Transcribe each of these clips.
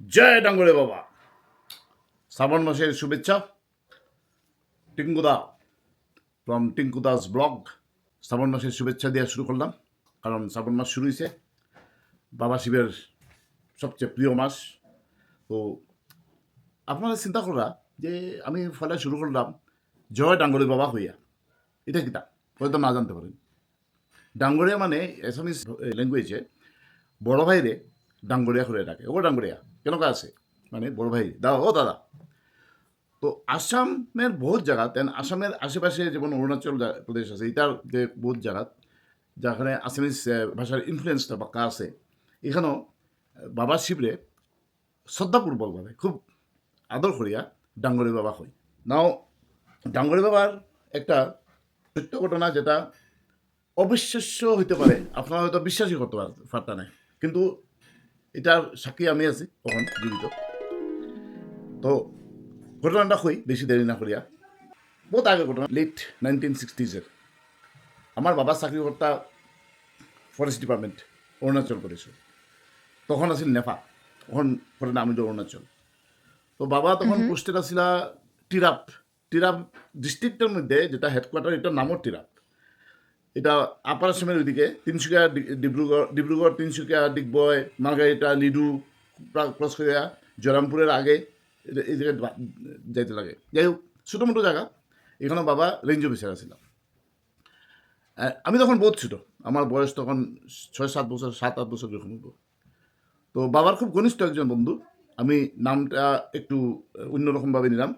জয় ডাঙ্গরে বাবা। শ্রাবণ মাসের শুভেচ্ছা। টিঙ্কুদা ফ্রম টিঙ্কুদাস ব্লগ শ্রাবণ মাসের শুভেচ্ছা দেওয়া শুরু করলাম। কারণ শ্রাবণ মাস শুরু হয়েছে বাবা শিবের সবচেয়ে প্রিয় মাস। তো আপনারা চিন্তা করা যে আমি ফলে শুরু করলাম, জয় ডাঙ্গরি বাবা হইয়া। এটা কিতা? হয়তো না জানতে পারেন। ডাঙ্গরিয়া মানে এসামিস ল্যাঙ্গুয়েজে বড় ভাইরে ডাঙ্গরিয়া করে ডাকে। ও ডাঙ্গরিয়া কেনকা আছে? মানে বড় ভাই দাদা ও দাদা। তো আসামের বহুত জায়গা তেন আসামের আশেপাশে যেমন অরুণাচল প্রদেশ আছে এটার যে বহুত জায়গা যেখানে আসামিস আহ, ভাষার ইনফ্লুয়েন্সটা পাক্কা আছে। এখানেও বাবা শিবরে শ্রদ্ধাপূর্বকভাবে খুব আদর করিয়া ডাঙ্গরি বাবা হই নাও ডাঙ্গরি বাবার একটা সত্য ঘটনা যেটা অবিশ্বাস্য হইতে পারে। আপনারা হয়তো বিশ্বাসই করতে পার- পারতা নাই। কিন্তু এটার সাক্ষী আমি আছি তখন জীবিত। তো ঘটনাটা হই বেশি দেরি না করিয়া। বহুত আগে ঘটনা লেট নাইনটিন সিক্সটিজের আমার বাবা চাকরি কর্তা ফরেস্ট ডিপার্টমেন্ট অরুণাচল প্রদেশ তখন আছিল নেফা তখন পরে নাম অরুণাচল তো বাবা তখন পোস্টেড আছিল টিরাপ টিরাপ ডিস্ট্রিক্টের মধ্যে যেটা হেডকোয়ার্টার এটার নামও টিরাপ এটা আপার আসামের ওইদিকে তিনসুকিয়া ডি- ডিব্রুগড় ডিব্রুগড় তিনসুকিয়া ডিগবয় মার্গারিটা লিডু ক্রস করিয়া জয়রামপুরের আগে এই জায়গায় যাইতে লাগে। যাই হোক, ছোটো মোটো জায়গা এখানে বাবা রেঞ্জ অফিসার ছিলাম আমি তখন বোধ ছোটো। আমার বয়স তখন ছয়, সাত বছর সাত আট বছর যখন হতো তো বাবার খুব ঘনিষ্ঠ একজন বন্ধু। আমি নামটা একটু অন্যরকমভাবে নিলাম।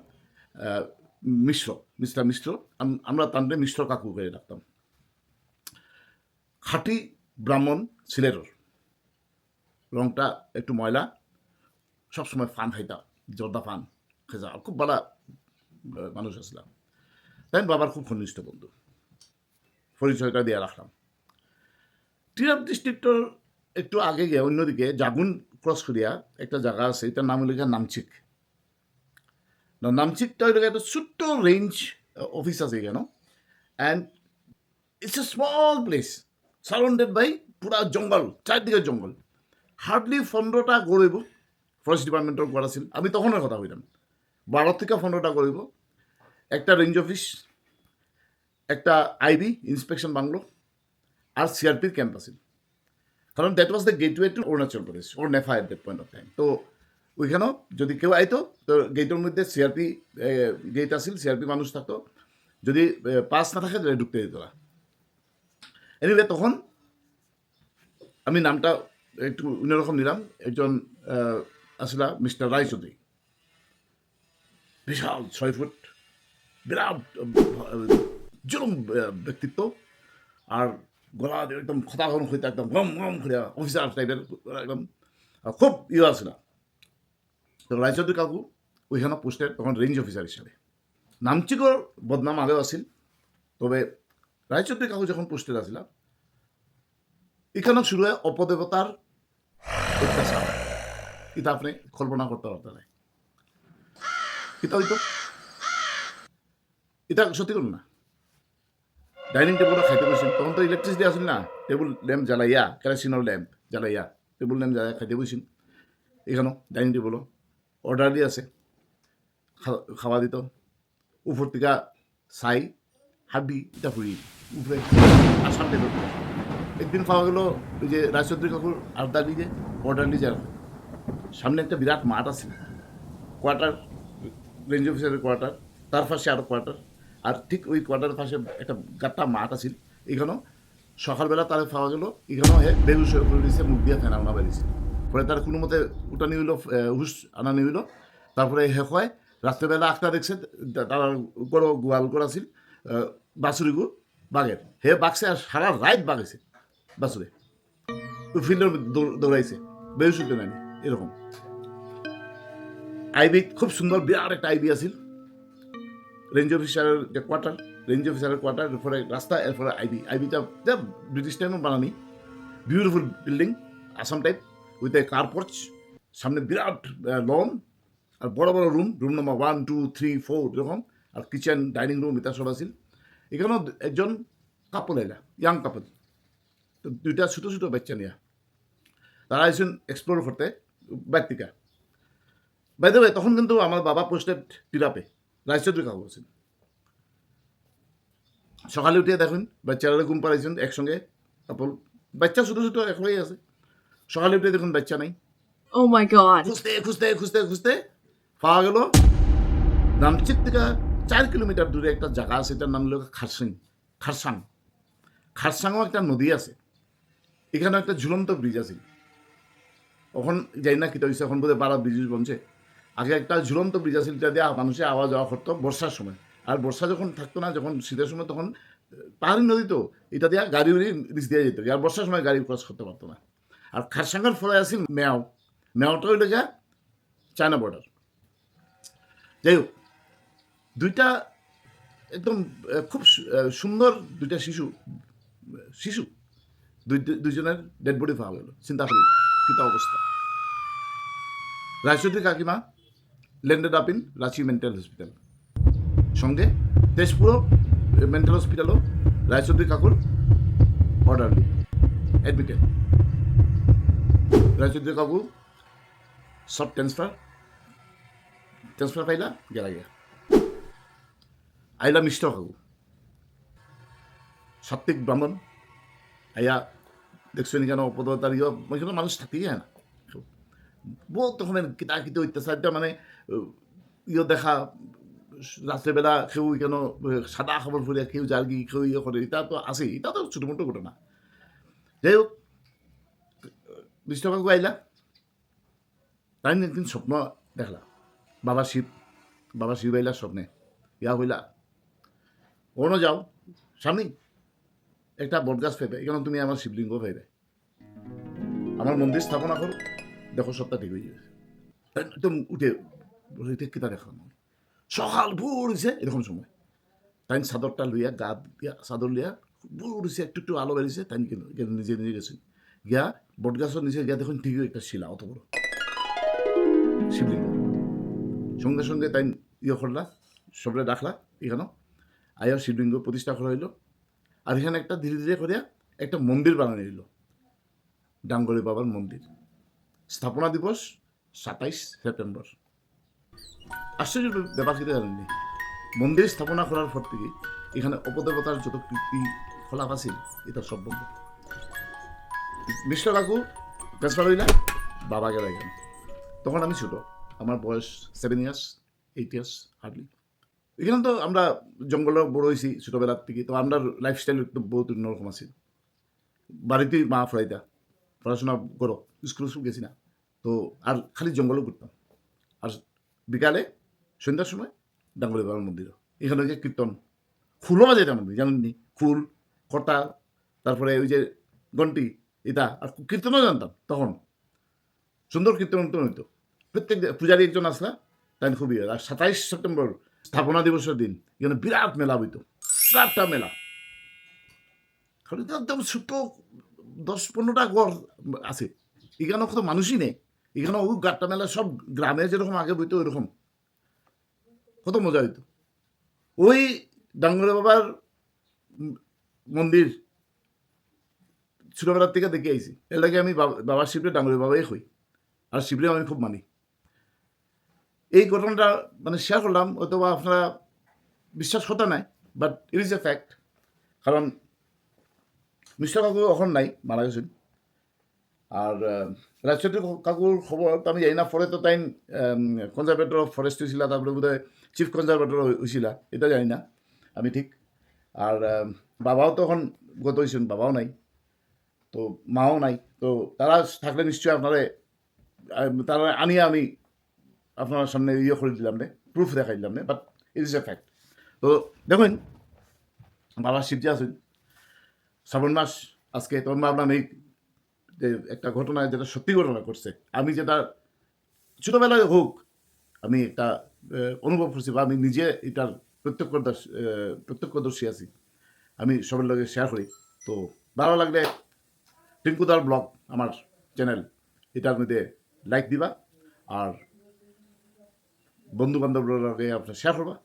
মিশ্র মিস্টার মিশ্র আম- আমরা তান্ডে মিশ্র কাকু করে ডাকতাম। খাঁটি ব্রাহ্মণ সিলেটর রংটা একটু ময়লা, সবসময় ফান খাইতাম জর্দা ফান খেজা। খুব ভালো মানুষ আসলাম। তাই বাবার খুব ঘনিষ্ঠ বন্ধু। পরিচয়টা দিয়ে রাখলাম। টিরাপ ডিস্ট্রিক্টর একটু আগে গিয়ে, অন্যদিকে জাগুন ক্রস করিয়া একটা জায়গা আছে, এটার নাম হলো নামচিক। নামচিকটা হইল একটা ছোট্ট রেঞ্জ অফিস আছে কেন and it's a small place surrounded by পুরা জঙ্গল, চারদিকে জঙ্গল। হার্ডলি পনেরোটা গড়ইব ফরেস্ট ডিপার্টমেন্টের গড় আছিল। আমি তখনের কথা কইলাম বারো থেকে পনেরোটা গড়ইব একটা রেঞ্জ অফিস একটা আইবি ইন্সপেকশন বাংলো আর সিআরপির ক্যাম্প আছিল। কারণ that was the gateway to Arunachal Pradesh or NEFA at that point of time তো ওইখানেও যদি কেউ আইতো, তো গেটের মধ্যে সিআরপি গেট আছিল সিআরপি মানুষ থাকতো। যদি পাস না থাকে ঢুকতে দিত। না এনিওয়ে তখন আমি নামটা একটু অন্যরকম নিলাম। একজন আসলা মিস্টার রায়চৌধুরী বিশাল ছয় ফুট বিরাট জুলুম ব্যক্তিত্ব। আর গলা একদম খতা ঘন হইতে একদম গম গম করে অফিসার টাইপের একদম খুব ইয়ে আছিল। তো রায়চৌধুরী কাকু ওইখানে পোস্টেড তখন রেঞ্জ অফিসার হিসাবে নামচিকর বদনাম আগেও আছিল, তবে রায়চৌধুরী কাকু যখন পোস্টেড আছিল এখানে শুরু হয় অপদেবতার অত্যাচার এটা আপনি কল্পনা করতে পারতেন এটা হইতো এটা সত্যি করুন না? ডাইনিং টেবিলও খাইতে বসেন তখন তো ইলেকট্রিসিটি আসেন না? টেবিল ল্যাম্প জ্বালাইয়া কেরাসিনের ল্যাম্প জ্বালাইয়া, টেবিল ল্যাম্প জ্বালাই খাইতে বসেন এখানেও ডাইনিং টেবিলও অর্ডার দিয়ে আছে। খাওয়া দিত উপর থেকে ছাই হাড্ডি এটা ফুরি আসাম টেবিল একদিন পাওয়া গেলো ওই যে রাজচৌধুরী কাকুর আড্ডা দিয়ে অর্ডার দিয়ে যারা সামনে একটা বিরাট মাঠ আছে। কোয়ার্টার রেঞ্জ অফিসারের কোয়ার্টার তার পাশে আরও কোয়ার্টার আর ঠিক ওই কোয়ার্টারের পাশে একটা গাট্টা মাঠ আছিল এখানেও সকালবেলা তার পাওয়া গেলো এখানেও হে বেহুশ হয়ে পড়ে দিয়েছে মুখ দিয়ে ফেনা উনা বেরিয়েছে। পরে তার কোনো মতে উঠানি হইল হুস আনা আনানি হইল। তারপরে হে হয় রাত্রেবেলা আটটা দেখছে তার বড় গোয়াল করা আছিল বাছুরি গু বাঘের। হে বাঘছে আর সারা রাত বাঘেছে। বাছুরে। ওই ফিল্ডের দৌড়াইছে। বেহুশ উঠতে নানি এরকম। আইবি খুব সুন্দর, বিরাট একটা আইবি আছিল। রেঞ্জ অফিসারের যে কোয়ার্টার রেঞ্জ অফিসারের কোয়ার্টার এরপরে রাস্তা এরপরে আইবি আইবিটা ব্রিটিশ টাইমে বানানি। Beautiful building Assam type with a car porch সামনে বিরাট লন আর বড় বড় room room number one two three four এরকম। আর কিচেন ডাইনিং রুম এটা সব আছিল। এখানেও একজন কাপল এলা ইয়াং কাপল তো দুইটা ছোটো ছোটো বাচ্চা নিয়া। তারা আইসেন এক্সপ্লোর করতে ব্যক্তিকা বাই তখন কিন্তু আমার বাবা পোস্টেড টিরাপে রায়চৌধুরী কাকু আছেন। সকালে উঠে দেখুন বাচ্চারা ঘুম পাড়াইছেন একসঙ্গে তারপর বাচ্চা ছোটো ছোটো একলাই আছে। সকালে উঠে দেখুন বাচ্চা নাই। Oh my god. খুঁজতে খুঁজতে খুঁজতে খুঁজতে পাওয়া গেল। রামচিত থেকে চার কিলোমিটার দূরে একটা জায়গা আছে, এটার নাম হলো খারসাং খারসাং। খারসাংও একটা নদী আছে। এখানে একটা ঝুলন্ত ব্রিজ আছে। এখন যাই না কিটা হয়েছে এখন বোধহয় বারা ব্রিজ বনছে। আগে একটা ঝুলন্ত ব্রিজ আছে যেটা দিয়ে মানুষে আওয়া যাওয়া করতো বর্ষার সময়। আর বর্ষা যখন থাকতো না, যখন শীতের সময়, তখন পাহাড়ি নদী তো, এটা দিয়ে গাড়ি উড়ি নিচ দিয়ে যেত। আর বর্ষার সময় গাড়ি ক্রস করতে পারতো না। আর খারসাঙ্গার ফলে আছে মেয়াও। মেয়াওটা হইলে গিয়া চায়না বর্ডার যাই হোক দুইটা একদম খুব সুন্দর দুইটা শিশু শিশু। দুই দুইজনের ডেড বডি পাওয়া গেল, চিন্তা করুন কিতা অবস্থা। রায়চৌধুরী কাকিমা landed up in Ranchi mental hospital সঙ্গে তেজপুর মেন্টাল হসপিটালও রায়চৌধুরী কাকুর অর্ডারলি অ্যাডমিটেড রায়চৌধুরী কাকু সব ট্রান্সফার ট্রান্সফার পাইলা, গেলা গিয়া। আইলা মিষ্ট কাকু সাত্বিক ব্রাহ্মণ দেখছ নি কেন অপদতার ইয়ে মানুষ থাকি যায় না বহুত তখন কিতা কিতা অত্যাচারটা মানে ইয়ে দেখা রাত্রেবেলা কেউ কেন, সাদা খাবার ফুরিয়া কেউ জার্গি কেউ ইয়ে করে এটা তো আছেই এটা তো ছোটো মোটো ঘটনা। যাই হোক বিশ্বকাকু আইলা। তাই একদিন স্বপ্ন দেখলা। বাবা শিব বাবা শিব আইলা স্বপ্নে। ইয়া হইলা ওনো যাও সামনে একটা বটগাছ পেবে এখানে তুমি আমার শিবলিঙ্গ পেবে আমার মন্দির স্থাপনা করো, দেখো সবটা ঠিক হয়ে যাবে। একদম উঠে বলে এটা কিতা আমি। সকাল ভোর হয়েছে এরকম সময়। তাই চাদরটা লইয়া, গা দিয়া চাদর লিয়া ভোর হয়েছে একটু একটু আলো বেরিয়েছে তাই নিজে নিজে গেছে। গিয়া বটগাছের নিচে গিয়া দেখুন ঠিকই একটা শিলা, অত বড়। শিবলিঙ্গ। সঙ্গে সঙ্গে তাই ইয়ে করলা, সবরে ডাকলা এখানে আয়া শিবলিঙ্গ প্রতিষ্ঠা করা হইল। আর এখানে একটা ধীরে ধীরে করিয়া একটা মন্দির বানানো হইল। ডাঙ্গরি বাবার মন্দির। স্থাপনা দিবস সাতাইশ সেপ্টেম্বর। আশ্চর্য ব্যাপার কিন্তু জানেননি মন্দির স্থাপনা করার পর থেকে এখানে অপদেবতার যত কীর্তি ফলাপ আছে এটা সব বন্ধ। মিস্টার কাকু ট্রান্সফার হইলা বাবা গেল তখন আমি ছোট। আমার বয়স seven years eight years hardly এখানে তো আমরা জঙ্গলে বড় হয়েছি ছোটোবেলার থেকে, তো আমরা লাইফস্টাইল একটু বহুত অন্যরকম আছে। বাড়িতেই মা ফ্রাইতা, পড়াশোনা করো স্কুল স্কুল গেছি না, তো আর খালি জঙ্গলও ঘুরতাম। আর বিকালে, সন্ধ্যার সময় ডাঙ্গলি বাবার মন্দির। এখানে যে কীর্তন, ফুলও বাজাইতাম আমি জানেননি ফুল, কর্তা, তারপরে ওই যে ঘন্টি, এটা, আর কীর্তনও জানতাম তখন। সুন্দর কীর্তন হইতো। প্রত্যেক পূজারী একজন আসলা, তাই খুবই, আর সাতাইশ সেপ্টেম্বর স্থাপনা দিবসের দিন। এখানে বিরাট মেলা হইতো। বিরাটটা মেলা। একদম ছোট দশ পনেরোটা ঘর আছে। এখানে কত মানুষই নেই। এখানে ওই গাট্টা মেলা সব গ্রামে যেরকম আগে বইতো, ওইরকম। কত মজা হইতো। ওই ডাঙ্গরে বাবার মন্দির ছোটবেলার থেকে দেখে আইছি। এর লাগে আমি বাবা- বাবার শিবরে ডাঙ্গরে বাবাই হই। আর শিবরে আমি খুব মানি। এই ঘটনাটা মানে শেয়ার করলাম হয়তো বা আপনারা বিশ্বাস হতে নাই but it is a fact কারণ মিস্টার কাকু এখন নাই, মারা গেছেন। আর রাজচন্দ্র কাকুর খবর তো আমি জানি না পরে তো তাই কনজারভেটর অফ ফরেস্ট হয়েছিল তারপরে বোধ চিফ কনজারভেটর হয়েছিল এটা জানি না, আমি ঠিক। আর বাবাও তো এখন গত হয়েছেন বাবাও নাই, তো মাও নাই, তো তারা থাকলে নিশ্চয়ই আপনারা তারা আনিয়ে আমি আপনার সামনে ইয়ে করে দিলাম রে প্রুফ দেখাই দিলাম রে but it is a fact তো দেখুন, বাবা শিবজি আছেন। শ্রাবণ মাস আজকে তখন ভাবলাম এই যে একটা ঘটনা, যেটা সত্যি ঘটনা করছে আমি যেটা ছোটোবেলায় হোক, আমি একটা অনুভব করছি বা আমি নিজে এটার প্রত্যক্ষদর্শী প্রত্যক্ষদর্শী আছি। আমি সবার লগে শেয়ার করি। তো ভালো লাগলে টিঙ্কুদার ব্লগ আমার চ্যানেল এটার মধ্যে লাইক দিবা। আর বন্ধু বান্ধবদের লগে আপনার শেয়ার করবা।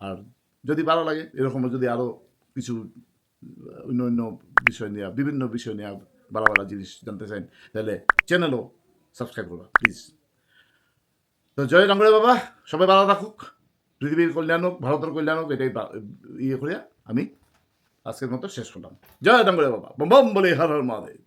আর যদি ভালো লাগে, এরকম যদি আরও কিছু অন্য অন্য বিষয় নিয়ে, বিভিন্ন বিষয় নিয়ে ভালো ভালো জিনিস জানতে চান তাহলে চ্যানেলও সাবস্ক্রাইব করবা প্লিজ তো জয় ডাঙ্গরে বাবা, সবাই ভালো থাকুক। পৃথিবীর কল্যাণ হোক, ভারতের কল্যাণ হোক, এটাই ইয়ে করে আমি আজকের মতো শেষ করলাম। জয় ডাঙ্গরে বাবা বম বলে হর হর মহাদেব।